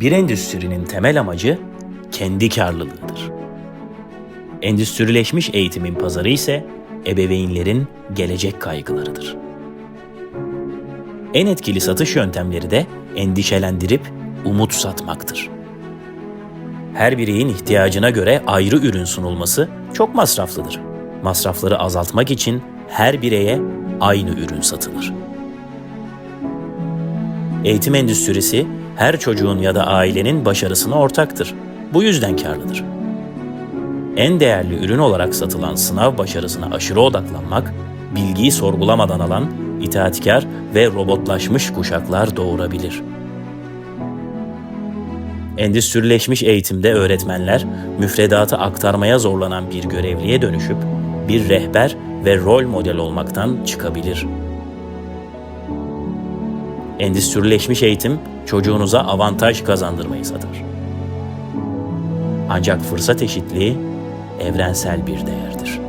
Bir endüstrinin temel amacı kendi karlılığıdır. Endüstrileşmiş eğitimin pazarı ise ebeveynlerin gelecek kaygılarıdır. En etkili satış yöntemleri de endişelendirip umut satmaktır. Her bireyin ihtiyacına göre ayrı ürün sunulması çok masraflıdır. Masrafları azaltmak için her bireye aynı ürün satılır. Eğitim endüstrisi her çocuğun ya da ailenin başarısına ortaktır. Bu yüzden karlıdır. En değerli ürün olarak satılan sınav başarısına aşırı odaklanmak, bilgiyi sorgulamadan alan, itaatkar ve robotlaşmış kuşaklar doğurabilir. Endüstrileşmiş eğitimde öğretmenler müfredatı aktarmaya zorlanan bir görevliye dönüşüp bir rehber ve rol model olmaktan çıkabilir. Endüstrileşmiş eğitim çocuğunuza avantaj kazandırmayı satar. Ancak fırsat eşitliği evrensel bir değerdir.